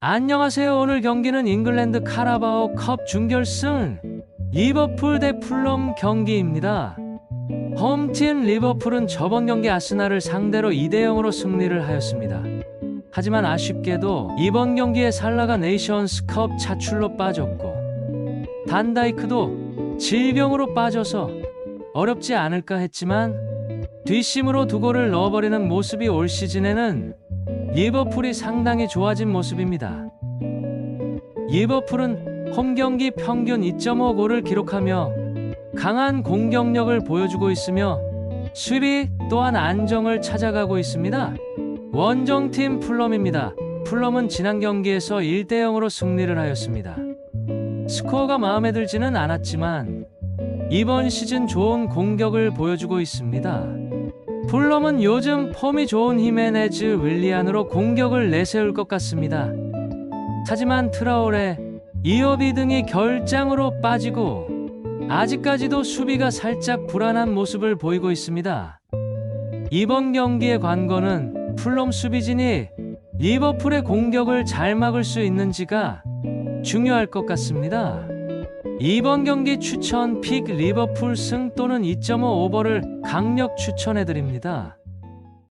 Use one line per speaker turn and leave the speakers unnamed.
안녕하세요. 오늘 경기는 잉글랜드 카라바오 컵 준결승 리버풀 대 풀럼 경기입니다. 홈팀 리버풀은 저번 경기 아스날을 상대로 2대 0으로 승리를 하였습니다. 하지만 아쉽게도 이번 경기에 살라가 네이션스컵 차출로 빠졌고 단다이크도 질병으로 빠져서 어렵지 않을까 했지만 뒷심으로 두 골을 넣어버리는 모습이 올 시즌에는 리버풀이 상당히 좋아진 모습입니다. 리버풀은 홈 경기 평균 2.5골을 기록하며 강한 공격력을 보여주고 있으며 수비 또한 안정을 찾아가고 있습니다. 원정팀 풀럼입니다. 풀럼은 지난 경기에서 1대 0으로 승리를 하였습니다. 스코어가 마음에 들지는 않았지만 이번 시즌 좋은 공격을 보여주고 있습니다. 풀럼은 요즘 폼이 좋은 히메네즈 윌리안으로 공격을 내세울 것 같습니다. 하지만 트라오레, 이어비 등이 결장으로 빠지고 아직까지도 수비가 살짝 불안한 모습을 보이고 있습니다. 이번 경기의 관건은 풀럼 수비진이 리버풀의 공격을 잘 막을 수 있는지가 중요할 것 같습니다. 이번 경기 추천 픽 리버풀 승 또는 2.5 오버를 강력 추천해 드립니다.